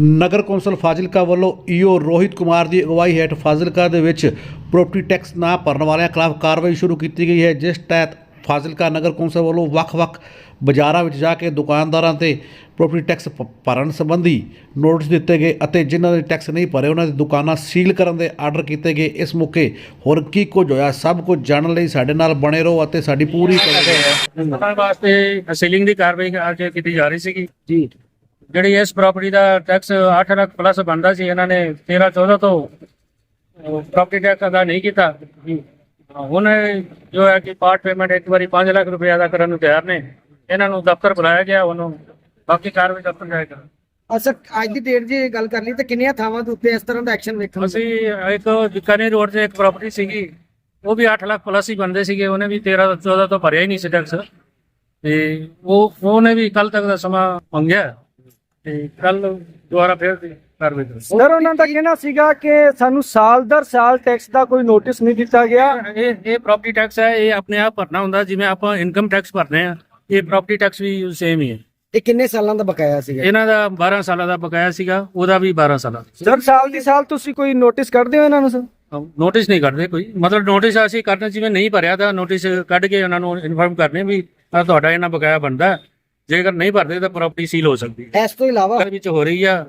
ਨਗਰ council Fazilka ਵੱਲੋਂ ਈਓ ਰੋਹਿਤ ਕੁਮਾਰ ਦੀ ਅਗਵਾਈ ਹੇਠ ਫਾਜ਼ਿਲਕਾ ਦੇ ਵਿੱਚ ਪ੍ਰੋਪਰਟੀ ਟੈਕਸ ਨਾ ਭਰਨ ਵਾਲਿਆਂ ਖਿਲਾਫ ਕਾਰਵਾਈ ਸ਼ੁਰੂ ਕੀਤੀ ਗਈ ਹੈ ਜਿਸ ਤਹਿਤ ਫਾਜ਼ਿਲਕਾ ਨਗਰ ਕੌਂਸਲ ਵੱਲੋਂ ਵੱਖ-ਵੱਖ ਬਾਜ਼ਾਰਾਂ ਵਿੱਚ ਜਾ ਕੇ ਦੁਕਾਨਦਾਰਾਂ ਤੇ ਪ੍ਰੋਪਰਟੀ ਟੈਕਸ ਭਰਨ ਸੰਬੰਧੀ ਨੋਟਿਸ ਦਿੱਤੇ ਗਏ ਅਤੇ ਜਿਨ੍ਹਾਂ ਨੇ ਟੈਕਸ ਨਹੀਂ ਭਰੇ ਉਹਨਾਂ ਦੀ ਦੁਕਾਨਾਂ ਸੀਲ ਕਰਨ ਦੇ ਆਰਡਰ ਕੀਤੇ ਗਏ। ਇਸ ਮੌਕੇ ਹੋਰ ਕੀ ਕੁਝ ਹੋਇਆ ਸਭ ਕੁਝ ਜਾਣਨ ਲਈ ਸਾਡੇ ਨਾਲ ਬਣੇ ਰਹੋ ਅਤੇ ਸਾਡੀ ਪੂਰੀ ਉਹਨਾਂ ਵਾਸਤੇ ਸੀਲਿੰਗ ਦੀ ਕਾਰਵਾਈ ਅੱਜ ਕੀਤੀ ਜਾ ਰਹੀ ਸੀਗੀ। ਜੀ। ਜਿਹੜੀ ਇਸ ਪ੍ਰਾਪਰਟੀ ਦਾ ਟੈਕਸ 8 ਲੱਖ ਪਲੱਸ ਬਣਦਾ ਸੀ ਇਹਨਾਂ ਨੇ 13 14 ਤੋਂ ਪ੍ਰਾਪਰਟੀ ਟੈਕਸ ਅਦਾ ਨਹੀਂ ਕੀਤਾ। ਹੁਣ ਜੋ ਹੈ ਕਿ ਪਾਰਟ ਪੇਮੈਂਟ ਇੱਕ ਵਾਰੀ 5 ਲੱਖ ਰੁਪਏ ਅਦਾ ਕਰਨ ਨੂੰ ਤਿਆਰ ਨੇ। ਇਹਨਾਂ ਨੂੰ ਦਫ਼ਤਰ ਬੁਲਾਇਆ ਗਿਆ ਉਹਨੂੰ ਬਾਕੀ ਕਾਰਵਾਈ ਦਫ਼ਤਰ ਜਾਏਗਾ ਅੱਛਾ ਅੱਜ ਦੀ ਡੇਟ ਜੇ ਗੱਲ ਕਰ ਲਈ ਤਾਂ ਕਿੰਨੀਆਂ ਥਾਵਾਂ ਦੇ ਉੱਤੇ ਇਸ ਤਰ੍ਹਾਂ ਦਾ ਐਕਸ਼ਨ ਵੇਖਣ ਅਸੀਂ ਇੱਕ ਬਿਕਾਨੇ ਰੋਡ ਤੇ ਇੱਕ ਪ੍ਰਾਪਰਟੀ ਸੀਗੀ ਉਹ ਵੀ 8 ਲੱਖ ਪਲੱਸ ਹੀ ਬੰਦੇ ਸੀਗੇ ਉਹਨੇ ਵੀ 13 14 ਤੋਂ ਭਰਿਆ ਹੀ ਨਹੀਂ ਸੀ ਟੈਕਸ ਤੇ ਉਹ ਉਹਨੇ ਵੀ ਕੱਲ ਤੱਕ ਦਾ ਸਮਾਂ ਮੰਗਿਆ। ਤੇ ਕੱਲ ਦੁਬਾਰਾ ਫਿਰ ਦੀ ਕਾਰਵਾਈ ਕਰੋ ਸਰ ਉਹਨਾਂ ਦਾ ਕਹਿਣਾ ਸੀਗਾ ਕਿ ਸਾਨੂੰ ਸਾਲ ਦਰ ਸਾਲ ਟੈਕਸ ਦਾ ਕੋਈ ਨੋਟਿਸ ਨਹੀਂ ਦਿੱਤਾ ਗਿਆ। ਇਹ ਇਹ ਪ੍ਰਾਪਰਟੀ ਟੈਕਸ ਹੈ ਇਹ ਆਪਣੇ ਆਪ ਭਰਨਾ ਹੁੰਦਾ ਜਿਵੇਂ ਆਪਾਂ ਇਨਕਮ ਟੈਕਸ ਭਰਨੇ ਆ ਇਹ ਪ੍ਰਾਪਰਟੀ ਟੈਕਸ ਵੀ ਸੇਮ ਹੀ ਹੈ। ਇਹ ਕਿੰਨੇ ਸਾਲਾਂ ਦਾ ਬਕਾਇਆ ਸੀਗਾ? ਇਹਨਾਂ ਦਾ 12 ਸਾਲਾਂ ਦਾ ਬਕਾਇਆ ਸੀਗਾ ਉਹਦਾ ਵੀ 12 ਸਾਲਾਂ ਸਰ ਸਾਲ ਦੀ ਸਾਲ ਤੁਸੀਂ ਕੋਈ ਨੋਟਿਸ ਕਰਦੇ ਹੋ ਇਹਨਾਂ ਨੂੰ ਸਰ? ਨੋਟਿਸ ਨਹੀਂ ਕਰਦੇ ਕੋਈ। ਮਤਲਬ ਨੋਟਿਸ ਅਸੀਂ ਕਰਨਾ ਜਿਵੇਂ ਨਹੀਂ ਭਰਿਆ ਤਾਂ ਨੋਟਿਸ ਕੱਢ ਕੇ ਉਹਨਾਂ ਨੂੰ ਇਨਫਾਰਮ ਕਰਨੇ ਵੀ ਤੁਹਾਡਾ ਇਹਨਾਂ ਬਕਾਇਆ ਬਣਦਾ ਹੈ। ਜੇਕਰ ਨਹੀਂ ਭਰਦੇ ਤਾਂ ਪ੍ਰਾਪਰਟੀ ਸੀਲ ਹੋ ਸਕਦੀ ਹੈ। ਇਸ ਤੋਂ ਇਲਾਵਾ ਘਰ ਵਿੱਚ ਹੋ ਰਹੀ ਆ।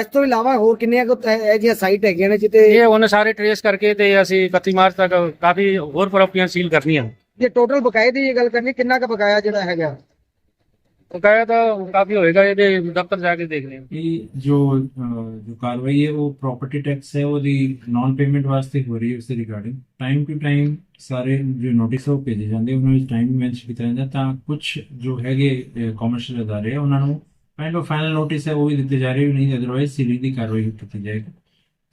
ਇਸ ਤੋਂ ਇਲਾਵਾ ਹੋਰ ਕਿੰਨੀਆਂ ਕੁ ਇਹ ਜਿਹੀਆਂ ਸਾਈਟ ਹੈਗੀਆਂ ਨੇ ਜਿੱਤੇ ਇਹ ਉਹਨੇ ਸਾਰੇ ਟ੍ਰੇਸ ਕਰਕੇ ਤੇ ਅਸੀਂ 31 ਮਾਰਚ ਤੱਕ ਕਾਫੀ ਹੋਰ ਪ੍ਰਾਪਰਟੀਆਂ ਸੀਲ ਕਰਨੀਆਂ। ਜੇ ਟੋਟਲ ਬਕਾਏ ਦੀ ਇਹ ਗੱਲ ਕਰਨੀ ਕਿੰਨਾ ਕੁ ਬਕਾਇਆ ਜਿਹੜਾ ਹੈਗਾ? ਬਕਾਇਆ ਤਾਂ ਕਾਫੀ ਹੋਏਗਾ ਇਹਦੇ ਦਫ਼ਤਰ ਜਾ ਕੇ ਦੇਖਦੇ ਹਾਂ ਇਹ ਜੋ ਅਹ, ਜੋ ਕਾਰਵਾਈ ਹੈ ਉਹ ਪ੍ਰਾਪਰਟੀ ਟੈਕਸ ਹੈ ਉਹਦੀ ਵਾਸਤੇ ਹੋ ਰਹੀ ਹੈ ਉਸ ਦੇ ਰਿਗਾਰਡਿੰਗ ਟਾਈਮ ਟੂ ਟਾਈਮ ਸਾਰੇ ਜੋ ਨੋਟਿਸ ਉਹ ਭੇਜੇ ਜਾਂਦੇ ਉਹਨਾਂ ਵਿੱਚ ਟਾਈਮ ਮੈਂਸ਼ਨ ਕੀਤਾ ਜਾਂਦਾ ਤਾਂ ਕੁਝ ਜੋ ਹੈਗੇ ਕਮਰਸ਼ੀਅਲ ਅਦਾਰੇ ਉਹਨਾਂ ਨੂੰ ਕਾਈਂਡ ਫਾਈਨਲ ਨੋਟਿਸ ਹੈ ਉਹ ਵੀ ਦਿੱਤੇ ਜਾ ਰਹੇ ਨਹੀਂ ਅਦਰਵਾਈਜ਼ ਸੀਲਿੰਗ ਦੀ ਕਾਰਵਾਈ ਕੀਤੀ ਜਾਏਗੀ।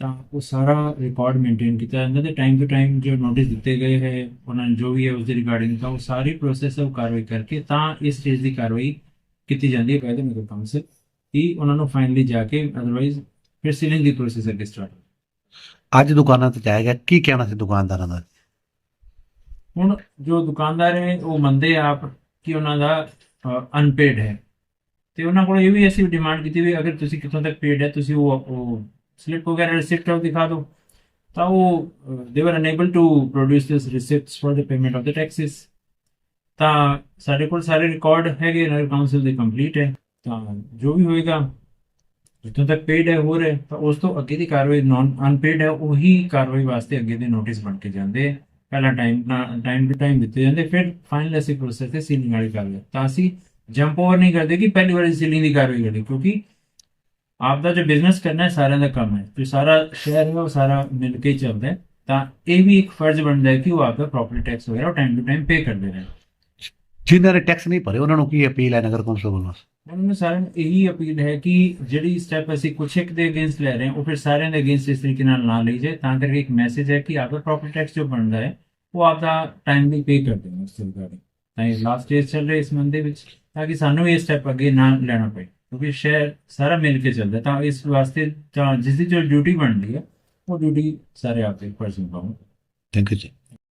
ਤਾਂ ਉਹ ਸਾਰਾ ਰਿਕਾਰਡ ਮੇਨਟੇਨ ਕੀਤਾ ਜਾਂਦਾ ਤੇ ਟਾਈਮ ਟੂ ਟਾਈਮ ਜੋ ਨੋਟਿਸ ਦਿੱਤੇ ਗਏ ਹੈ ਉਹਨਾਂ ਜੋ ਵੀ ਹੈ ਉਸ ਦੇ ਰਿਗਾਰਡਿੰਗ ਤਾਂ ਉਹ ਸਾਰੀ ਪ੍ਰੋਸੈਸ ਉਹ ਕਾਰਵਾਈ ਕਰਕੇ ਤਾਂ ਇਸ ਚੀਜ਼ ਦੀ ਕਾਰਵਾਈ ਕੀਤੀ ਜਾਂਦੀ ਹੈ ਕਾਇਦੇ ਨਗਰ ਕੌਂਸਲ ਕਿ ਉਹਨਾਂ ਨੂੰ ਫਾਈਨਲੀ ਜਾ ਕੇ ਅਦਰਵਾਈਜ਼ ਫਿਰ ਸੀਲਿੰਗ ਦੀ ਪ੍ਰੋਸੈਸ ਅੱਗੇ ਸਟਾਰਟ ਅੱਜ ਦੁਕਾਨਾਂ ਤੇ ਜਾਏਗਾ ਕੀ ਕਹਿਣਾ ਸੀ ਦੁਕਾਨਦਾਰਾਂ ਦਾ? ਹੁਣ ਜੋ ਦੁਕਾਨਦਾਰ ਹੈ ਉਹ ਮੰਨਦੇ ਆਪ ਕਿ ਉਹਨਾਂ ਦਾ ਅਨਪੇਡ ਹੈ। ਤੇ ਉਹਨਾਂ ਕੋਲ ਇਹ ਵੀ ਅਸੀਂ ਡਿਮਾਂਡ ਕੀਤੀ ਵੀ ਅਗਰ ਤੁਸੀਂ ਕਿੱਥੋਂ ਤੱਕ ਪੇਡ ਹੈ ਤੁਸੀਂ ਉਹ ਸਲਿੱਪ ਵਗੈਰਾ ਰਿਸਿਪਟ ਦਿਖਾ ਦਿਓ। ਤਾਂ ਉਹ they were unable to produce this receipts for the payment of the taxes ਤਾਂ ਸਾਡੇ ਕੋਲ ਸਾਰੇ ਰਿਕਾਰਡ ਹੈਗੇ ਨਗਰ ਕਾਉਂਸਲ ਦੇ ਕੰਪਲੀਟ ਹੈ। ਤਾਂ ਜੋ ਵੀ ਹੋਏਗਾ, ਜਿੱਥੋਂ ਤੱਕ ਪੇਡ ਹੈ ਹੋ ਰਿਹਾ ਤਾਂ ਉਸ ਤੋਂ ਅੱਗੇ ਦੀ ਕਾਰਵਾਈ ਨਾਨ ਅਨਪੇਡ ਹੈ, ਉਹੀ ਕਾਰਵਾਈ ਵਾਸਤੇ ਅੱਗੇ ਦੇ ਨੋਟਿਸ ਬਣ ਕੇ ਜਾਂਦੇ ਆ ਪਹਿਲਾ ਟਾਈਮ ਟਾਈਮ ਟੂ ਟਾਈਮ ਦਿੱਤੇ ਜਾਂਦੇ, ਫਿਰ ਫਾਈਨਲ ਅਸੀਂ ਪ੍ਰੋਸੈਸ ਤੇ ਸੀਲਿੰਗ ਵਾਲੀ ਕਰਦੇ ਤਾਂ ਅਸੀਂ ਜੰਪ ਓਵਰ ਨਹੀਂ ਕਰਦੇ ਕਿ ਪਹਿਲੀ ਵਾਰੀ ਸੀਲਿੰਗ ਦੀ ਕਾਰਵਾਈ ਕਰੀ ਕਿਉਂਕਿ ਆਪ ਦਾ ਜੋ ਬਿਜ਼ਨਸ ਕਰਨਾ ਹੈ, ਸਾਰਿਆਂ ਦਾ ਕੰਮ ਹੈ। ਤੇ ਸਾਰਾ ਸ਼ਹਿਰ ਹੈ, ਉਹ ਸਾਰਾ ਮਿਲ ਕੇ ਚੱਲਦਾ ਤਾਂ ਇਹ ਵੀ ਇੱਕ ਫਰਜ਼ ਬਣਦਾ ਹੈ ਕਿ ਉਹ ਆਪਦਾ ਪ੍ਰੋਪਰਟੀ ਟੈਕਸ ਵਗੈਰਾ ਟਾਈਮ ਟੂ ਟਾਈਮ ਪੇ ਕਰਦੇ ਰਹੇ। ਜਿਨ੍ਹਾਂ ਨੇ ਟੈਕਸ ਨਹੀਂ ਭਰੇ ਉਹਨਾਂ ਨੂੰ ਕੀ ਅਪੀਲ ਹੈ ਨਗਰ ਕੌਂਸਲ ਵੱਲੋਂ? ਮੈਨੂੰ ਸਾਰਿਆਂ ਨੂੰ ਇਹੀ ਅਪੀਲ ਹੈ ਕਿ ਜਿਹੜੀ ਸਟੈਪ ਅਸੀਂ ਕੁਝ ਇੱਕ ਦੇ ਅਗੇਂਸਟ ਲੈ ਰਹੇ ਹਾਂ ਉਹ ਫਿਰ ਸਾਰਿਆਂ ਦੇ ਅਗੇਂਸਟ ਇਸ ਤਰੀਕੇ ਨਾਲ ਨਾ ਲਈ ਜਾਏ ਤਾਂ ਕਰਕੇ ਇੱਕ ਮੈਸੇਜ ਹੈ ਕਿ ਆਪਦਾ ਪ੍ਰੋਪਰਟੀ ਟੈਕਸ ਜੋ ਬਣਦਾ ਹੈ ਉਹ ਆਪਦਾ ਟਾਈਮਲੀ ਪੇ ਕਰ ਦੇਣਾ ਉਸ ਸਰਕਾਰੀ ਤਾਂ ਇਹ ਲਾਸਟ ਸਟੇਜ ਚੱਲ ਰਿਹਾ ਇਸ ਮੰਦੇ ਵਿੱਚ ਤਾਂ ਕਿ ਸਾਨੂੰ ਇਹ ਸਟੈਪ ਅੱਗੇ ਨਾ ਲੈਣਾ ਪਏ ਕਿਉਂਕਿ ਸ਼ਹਿਰ ਸਾਰਾ ਮਿਲ ਕੇ ਚੱਲਦਾ ਤਾਂ ਇਸ ਵਾਸਤੇ ਜਿਸ ਦੀ ਜੋ ਡਿਊਟੀ ਬਣਦੀ ਹੈ ਉਹ ਡਿਊਟੀ ਸਾਰੇ ਆਪਦੇ ਪਰਸਨ ਪਾਉਂ ਥੈਂਕ ਯੂ ਜੀ।